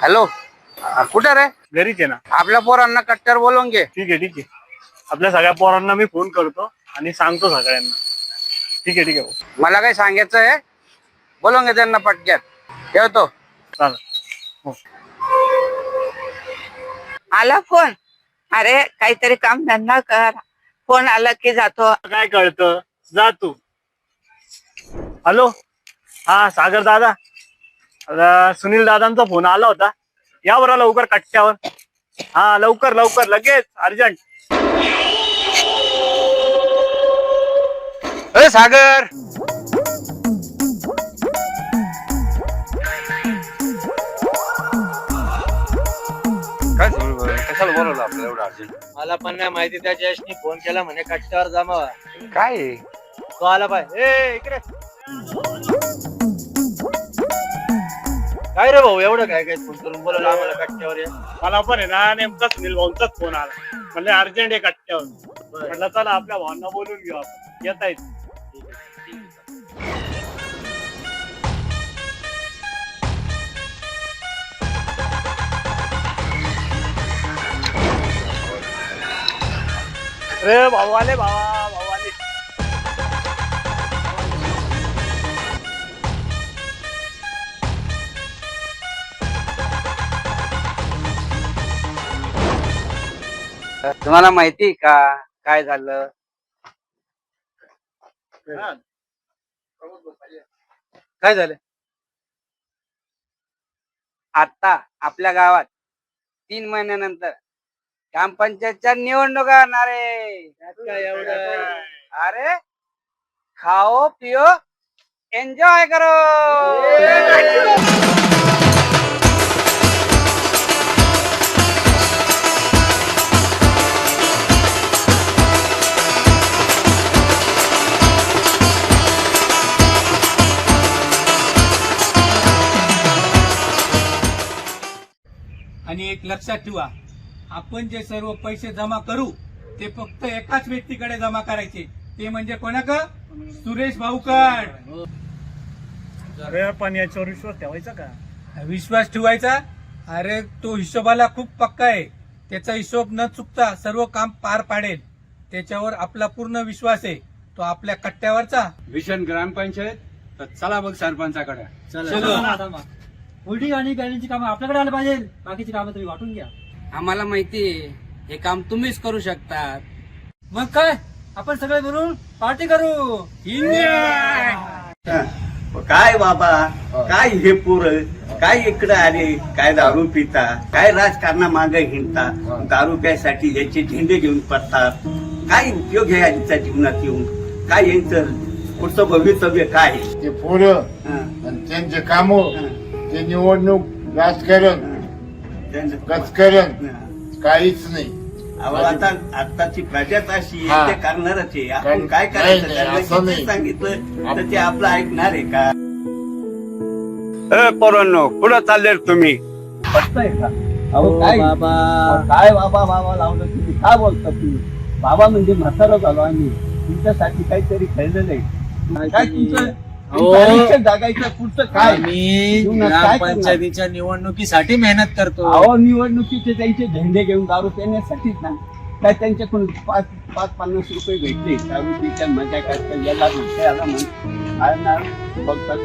Hello. कुठे रे? घरीच आहे ना. आपल्या पोरांना कट्ट्यावर बोलवून घे. ठीक आहे ठीक आहे. आपल्या सगळ्या पोरांना मी फोन करतो आणि सांगतो सगळ्यांना. ठीक आहे ठीक आहे. भाऊ. मला काही सांगायचं आहे बोलवून घे त्यांना पटक्यात. ठेवतो. चालेल. हो. आला फोन? अरे काहीतरी काम धंदा कर. फोन आला की जातो. काय कळतं? जा तू. हॅलो? हा सागर दादा? अरे, सुनील दादांचा फोन आला होता. या बरं लवकर कट्ट्यावर. हा लवकर लवकर लगेच अर्जंट. अरे सागर! काय कशाला बोलवलं आपल्याला एवढं अर्जंट? मला पण नाही माहिती त्या जयशनी फोन केला म्हणे कट्ट्यावर जमावा काय? आहे? तो आला पाय. ए इकडे. काय रे भाऊ एवढं काय काय फोन करून बोलवलं आम्हाला कट्ट्यावर या मला पण आहे ना नेमका सुनील भाऊंचाच फोन आला. म्हणजे अर्जंट आहे कट्ट्यावर. म्हटलं चला आपल्या भावांना बोलून घेऊ आपण. येत आहेत रे भाऊ आले भावा. तुम्हाला माहिती का काय झालं? काय झालं? आता आपल्या गावात तीन महिन्यानंतर ग्रामपंचायतच्या निवडणुका होणार अरे खाओ पिओ एन्जॉय करो. लक्षात ठेवा. आपण जे सर्व पैसे जमा करू ते फक्त एकाच व्यक्तीकडे जमा करायचे. ते म्हणजे कोणाक? सुरेश भाऊकड. अरे पण याच्यावर विश्वास ठेवायचा का? विश्वास ठेवायचा? अरे तो हिशोबाला खूप पक्का आहे. त्याचा हिशोब न चुकता सर्व काम पार पाडेल. त्याच्यावर आपला पूर्ण विश्वास आहे. तो आपल्या कट्ट्यावरचा. विशन ग्रामपंचायत तर चला बघ सरपंचाकडे. उलटी आणि गॅलरीची कामं आपल्याकडे आलं पाहिजे. बाकीची कामं तुम्ही वाटून घ्या. आम्हाला माहिती आहे हे काम तुम्हीच करू शकतात. मग काय? आपण सगळे मिळून पार्टी करू. काय बाबा? काय हे पोर? काय इकडे आले? काय दारू पिता? काय राजकारणा मागे हिंडता? दारू प्यासाठी याचे झेंडे घेऊन पडतात. काय उपयोग आहे यांच्या जीवनात येऊन? काय यांचं पुढचं भवितव्य काय? ते पोरं आणि त्यांचे काम ते निवडणूक राजकारण हं. त्यांचं- राजकारण हं. काहीच नाही. अहो, आता आताची प्रजाच अशी हा. आहे ते करणारच आहे. आपण काय करायचं? त्यांना किती. सांगितलं तर ते आपलं ऐकणार आहे का? पोरांनो कुठं चालले तुम्ही? अहो काय बाबा. काय बाबा बाबा लावलं? तुम्ही काय बोलता तुम्ही? बाबा म्हणजे म्हातारा झालो आम्ही. तुमच्यासाठी काहीतरी खेळलेलं आहे. काय तुमचं? जगायचं पुढचं काय? जीवनात? ग्रामपंचायतीच्या निवडणुकीसाठी मेहनत करतो. अहो निवडणुकीचे त्यांचे झेंडे घेऊन दारू पिण्यासाठीच ना. काय त्यांच्याकडून पाच पाच पन्नास रुपये भेटले? दारू पिच्या मजा करतात याला म्हणते याला म्हणते. काय ना? बघतात.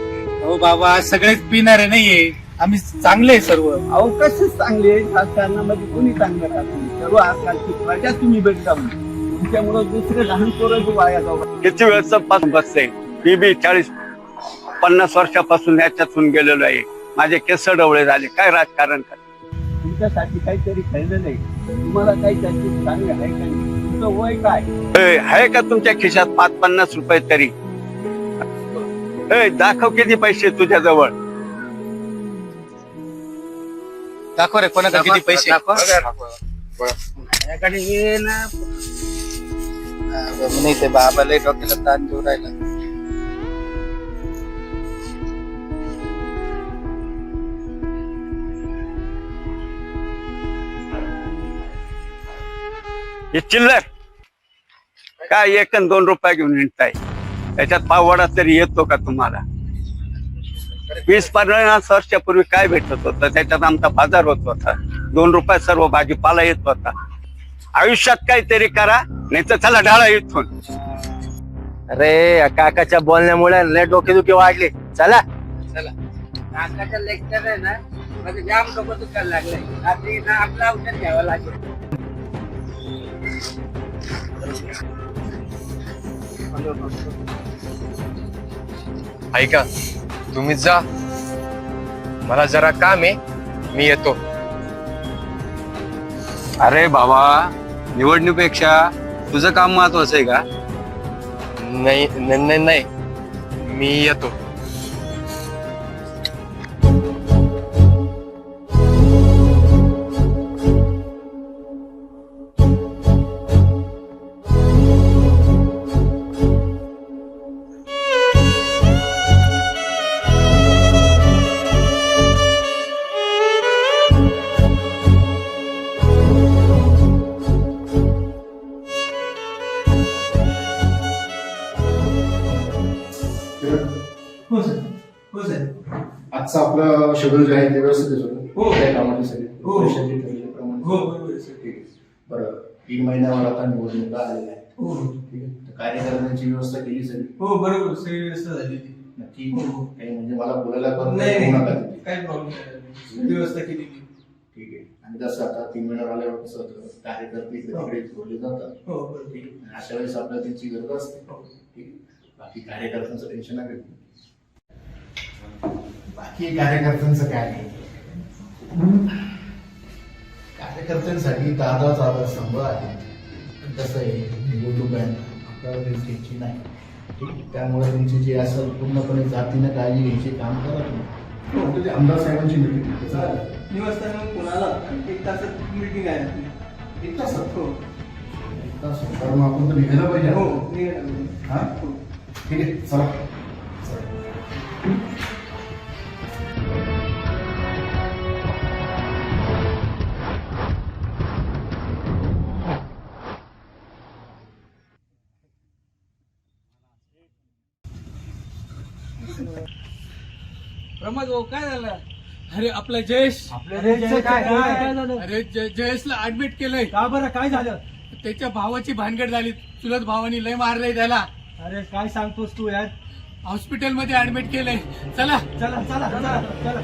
हो बाबा सगळेच पिणारे नाहीये. आम्ही चांगले आहे सर्व. अहो कसेच चांगले राजकारणामध्ये कोणी चांगलं राहतो सर्व आजकालची प्रजा तुम्ही भेटता तुमच्यामुळं दुसरे लहान पोरं बी वाया जाऊ किती वेळच पासून बसते? मी चाळीस पन्नास वर्षापासून याच्यातून गेलेलो आहे. माझे केस डवळे झाले. काय राजकारण कर तुमच्यासाठी काहीतरी खेळलेलं आहे तुम्हाला काही त्याची चांगले आहे का तुमचं वय काय? ए, आहे का तुमच्या खिशात पाच पन्नास रुपये तरी? ए, दाखव किती पैसे तुझ्या जवळ दाखव रे कोणाकडे किती पैसे? माझ्याकडे ये ना. नाही ते बाबाला डोक्याला ताण देऊ राहिला. हे चिल्लर. काय एक अन दोन रुपये घेऊन हिंडताय त्याच्यात पावडा तरी येतो का तुम्हाला? वीस पन्नास वर्षापूर्वी काय भेटत होतं? त्याच्यात आमचा बाजार होत होता. दोन रुपयात सर्व भाजीपाला येत होता. आयुष्यात काहीतरी करा नाही तर चला ढाळा इथून. अरे काकाच्या बोलण्यामुळे लय डोकेदुखी वाढली. चला. काकाचं लेक्चर आहे ना म्हणजे जाम डोकं दुखायला लागलंय. रात्री ना आपला औषध घ्यावं लागेल. ऐका तुम्ही जा. मला जरा काम आहे मी येतो. अरे बाबा निवडणुकीपेक्षा तुझं काम महत्वाचं आहे का? नाही नाही नाही. मी येतो. शेड्यूल जे आहे ते व्यवस्थित आहे हो. त्या कामाची सगळी. हो. पैशाची ठरल्याप्रमाणे. हो बरोबर आहे, सर ठीक आहे. बरं. तीन महिन्यावर आता निवडणुका आलेल्या आहेत हो ठीक आहे. तर कार्यकर्त्यांची व्यवस्था केली सगळी? हो बरोबर. सगळी व्यवस्था झाली ती नक्की हो, हो. काही म्हणजे मला बोलायला पण नाही काही होऊ नका नाही तिथे. काही प्रॉब्लेम नाही. व्यवस्था केली ती ठीक आहे. आणि जसं आता तीन महिन्यावर आल्यावर कसं होतं? कार्यकर्ते इकडे तिकडे जोडले जातात. हो बरोबर. ठीक आहे. आणि अशा वेळेस आपल्याला त्यांची गरज असते. हो. ठीक आहे. बाकी कार्यकर्त्यांचं टेन्शन घेऊ. बाकी कार्यकर्त्यांचं काय नाही कार्यकर्त्यांसाठी दादा दादा स्तंभ आहे कसं आहे निवडणूक आहे आपल्याला त्यांची नाही ठीक? त्यामुळे त्यांची जी असेल पूर्णपणे जातीनं काळजी घ्यायची काम करा तुम्ही ते आमदार साहेबांची मिटिंग फोन आला होता. एक तासात मीटिंग आहे. एक तास हो तर मग आपण तर निघायला पाहिजे हो निघाला. हा हो. ठीक आहे चला. भाऊ काय झालं? अरे आपला जयेश. अरे जय- जयेशला ऍडमिट केलंय. का बरं? काय झालं? त्याच्या भावाची भानगड झाली. चुलत भावानी लय मारलंय त्याला. अरे काय सांगतोस तू यार? हॉस्पिटलमध्ये ऍडमिट केलंय. चला. चला चला चला चला.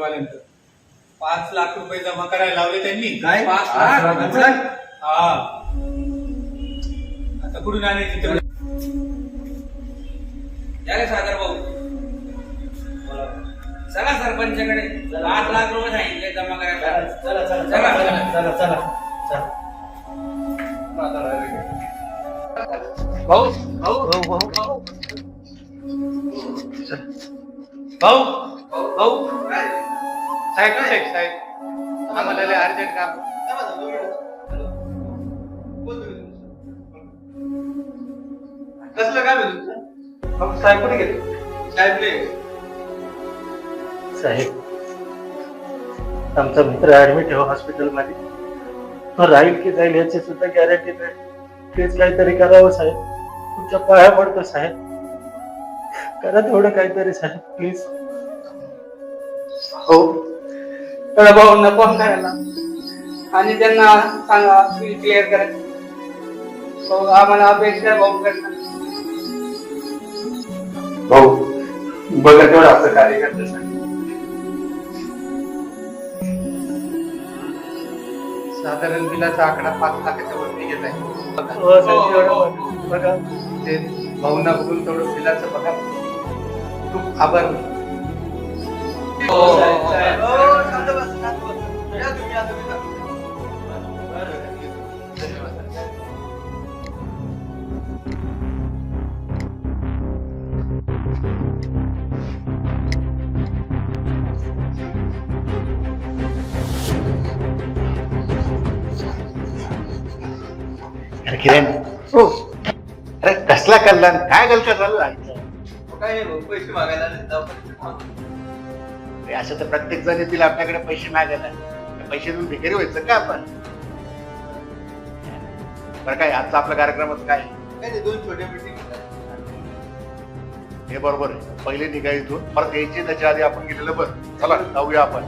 वाल्यांकडे पाच लाख रुपये जमा करायला लावले त्यांनी. काय? पाच पाच लाख? रुपये? हा. आता कुठून आणायची तेवढे रे सागर भाऊ. चला सरपंचाकडे. पाच लाख रुपये सांगितले जमा करायला. चला चला चला. चला. चला चला भाऊ भाऊ भाऊ भाऊ. भाऊ. भाऊ साहेब साहेब साहेब आम्हाला लय अर्जंट काम कसलं काम आहे तुमचं? साहेब कुठे गेले? साहेब नाही साहेब आमचा मित्र ऍडमिट आहे हॉस्पिटलमध्ये तो राहील की जाईल याची सुद्धा गॅरंटी नाही. प्लीज काहीतरी करावं साहेब. तुमच्या पाया पडतो साहेब. करा तेवढं काहीतरी साहेब प्लीज हो तर भाऊंना फोन करायला. आणि त्यांना सांगा बिल क्लिअर करायचं हो आम्हाला अपेक्षा भाऊ करणार. भाऊ बघा तेवढं आपलं कार्य साधारण बिलाचा आकडा पाच लाखाच्या वरती गेलाय हो, साहेब, तेवढं बघा. ते भाऊंना बघून थोडं बिलाचं बघा. खूप आभार. तुम्ही आता धन्यवाद किरण. हो. अरे कसला कल्याण? काय गलत चालू आहे काय पैसे मागायला असं तर प्रत्येक जण येतील आपल्याकडे पैसे मागायला. पैसे देऊन भिकारी व्हायचं का आपण? बरं काय आजचा आपला कार्यक्रमात काय? काय दोन छोटे मीटिंग हे बरोबर आहे. पहिले निघा इथून परत यायचे त्याच्या आधी आपण गेलेलं बरं. चला जाऊया आपण.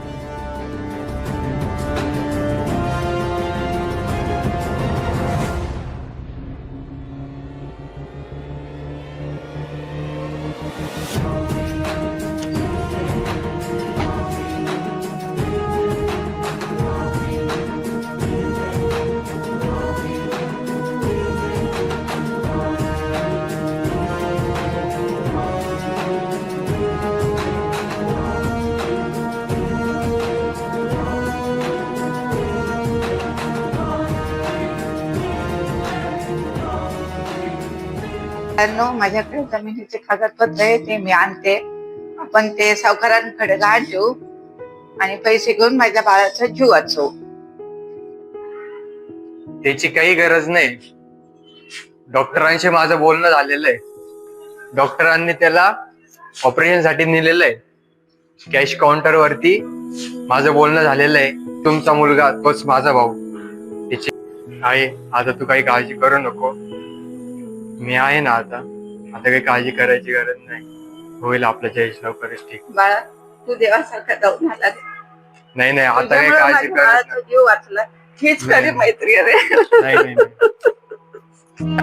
जमिनीचे कागदपत्र आहे ते मी आणते. आपण ते सावकारांकडे गाठ देऊ आणि पैसे घेऊन माझ्या बाळाचा जीव वाचवू. त्याची काही गरज नाही. डॉक्टरांशी माझं बोलणं झालेलं आहे. डॉक्टरांनी त्याला ऑपरेशनसाठी नेलेलं आहे. कॅश काउंटर वरती माझं बोलणं झालेलं आहे. तुमचा मुलगा तोच माझा भाऊ. त्याची आहे आता तू काही काळजी करू नको. मी आहे ना आता. आता काही काळजी करायची गरज नाही. होईल आपलं जयेश लवकरच ठीक. बाळा तू देवासारखा जाऊन आला. नाही नाही आता काही तुझ्यामुळे काळजी माझ्या करत बाळाचा जीव वाचला. हीच खरी नाही. मैत्री आहे रे. नाही नाही नाही.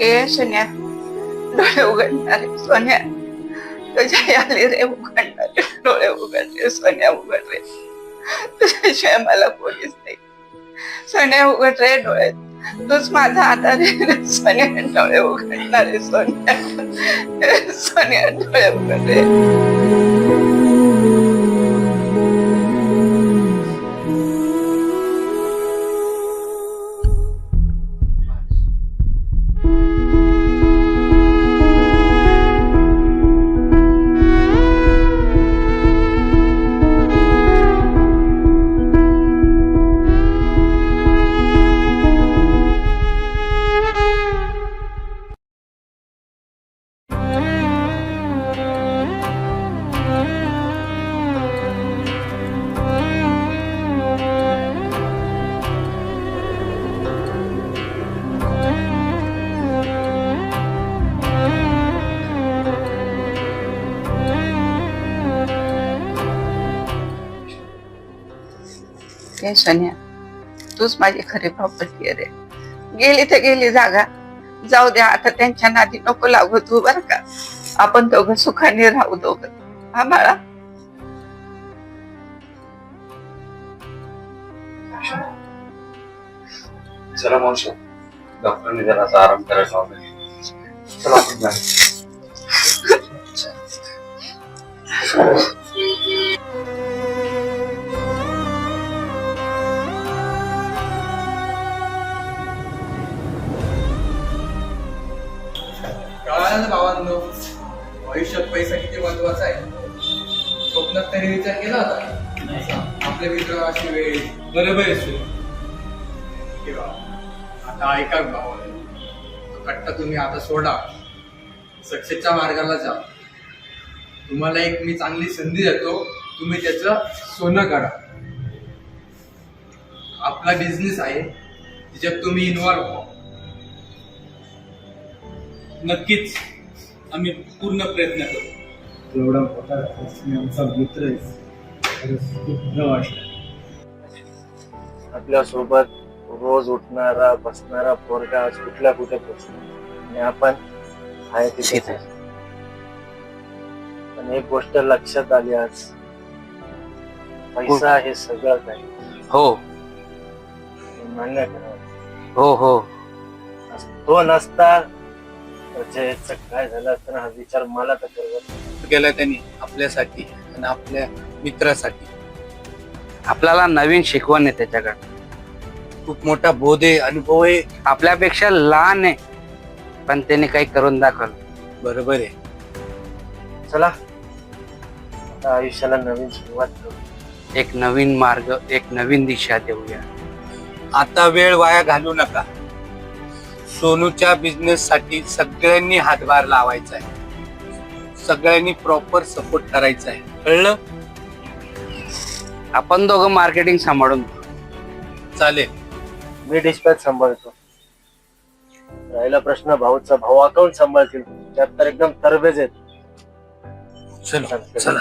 ए सोन्या. डोळे उघडणारे. सोन्या. तुझ्या आली रे उघडणारे डोळे उघडले सोन्या उघड रे तुझ्याशिवाय मला कोणीच नाही सोन्या उघड रे डोळे तूच माझा आधार आहे रे सोन्या डोळे उघडणारे सोन्या सोन्या डोळे उघड हे सोन्या तूच माझी खरी प्रॉपर्टी आहे रे. गेली तर गेली जागा. जाऊ द्या आता त्यांच्या नादी नको लागू तू बर का. आपण दोघं सुखाने राहू दोघं. हा बाळा? चला मावशी. डॉक्टरने जरा आराम करायला चला आपण बरोबर आहे सर. किंवा आता ऐका भावा तो कट्टा तुम्ही आता सोडा. सक्सेसच्या मार्गाला जा. तुम्हाला एक मी चांगली संधी देतो. तुम्ही त्याचं सोनं करा आपला बिझनेस आहे. त्याच्यात तुम्ही इन्व्हॉल्व व्हा. नक्कीच. आम्ही पूर्ण प्रयत्न करू. एवढा मोठा आमचा मित्र आहे. खरंच खूप बरं वाटलं आपल्यासोबत रोज उठणारा बसणारा पोरगा आज कुठल्या कुठे पोचला? आणि आपण आहे तिथेच आहे. पण एक गोष्ट लक्षात आली आज. पैसा हे सगळं काही. हो. हे मान्य हो हो. तो नसता तर जयचं काय झालं तर हा विचार मला तर करत केलं त्यांनी आपल्यासाठी आणि आपल्या मित्रासाठी. आपल्याला नवीन शिकवण आहे त्याच्याकडे. खूप मोठा बोध आहे अनुभव आहे. आपल्यापेक्षा लहान आहे पण त्यांनी काही करून दाखवलं. बरोबर आहे. चला आता आयुष्याला नवीन सुरुवात करू. एक नवीन मार्ग एक नवीन दिशा देऊया. आता वेळ वाया घालू नका. सोनूच्या बिझनेस साठी सगळ्यांनी हातभार लावायचा आहे. सगळ्यांनी प्रॉपर सपोर्ट करायचा आहे. कळलं? आपण दोघं मार्केटिंग सांभाळून घेऊ. चालेल. मी डिस्पॅच सांभाळतो. राहिला प्रश्न भाऊचा भाऊ अकाउंट सांभाळतील. त्यात तर एकदम तरबेज आहेत. चलो चला.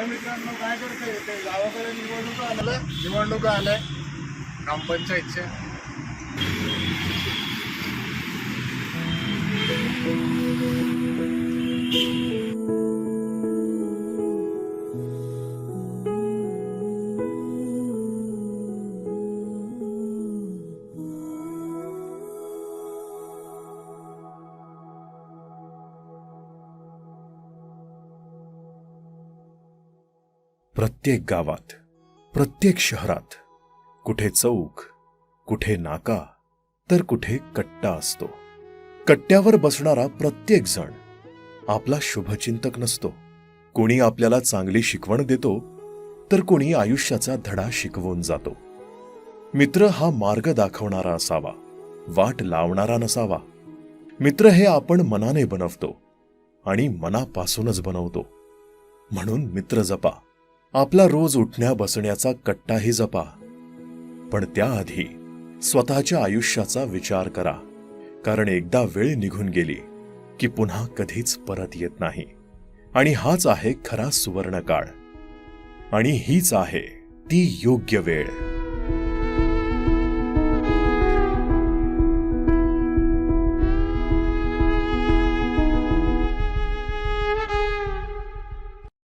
मित्रांनो काय करतोय? ते गावाकडे निवडणूक आलं निवडणूक आलंय. ग्रामपंचायतच्या प्रत्येक गावात प्रत्येक शहरात कुठे चौक कुठे नाका तर कुठे कट्टा असतो. कट्ट्यावर बसणारा प्रत्येक जण आपला शुभचिंतक नसतो. कोणी आपल्याला चांगली शिकवण देतो तर कोणी आयुष्याचा धडा शिकवून जातो. मित्र हा मार्ग दाखवणारा असावा वाट लावणारा नसावा. मित्र हे आपण मनाने बनवतो आणि मनापासूनच बनवतो. म्हणून मित्र जपा. आपला रोज उठण्या बसण्याचा कट्टाही जपा. पण त्याआधी स्वतःच्या आयुष्याचा विचार करा. कारण एकदा वेळ निघून गेली की पुन्हा कधीच परत येत नाही. आणि हाच आहे खरा सुवर्णकाळ. आणि हीच आहे ती योग्य वेळ.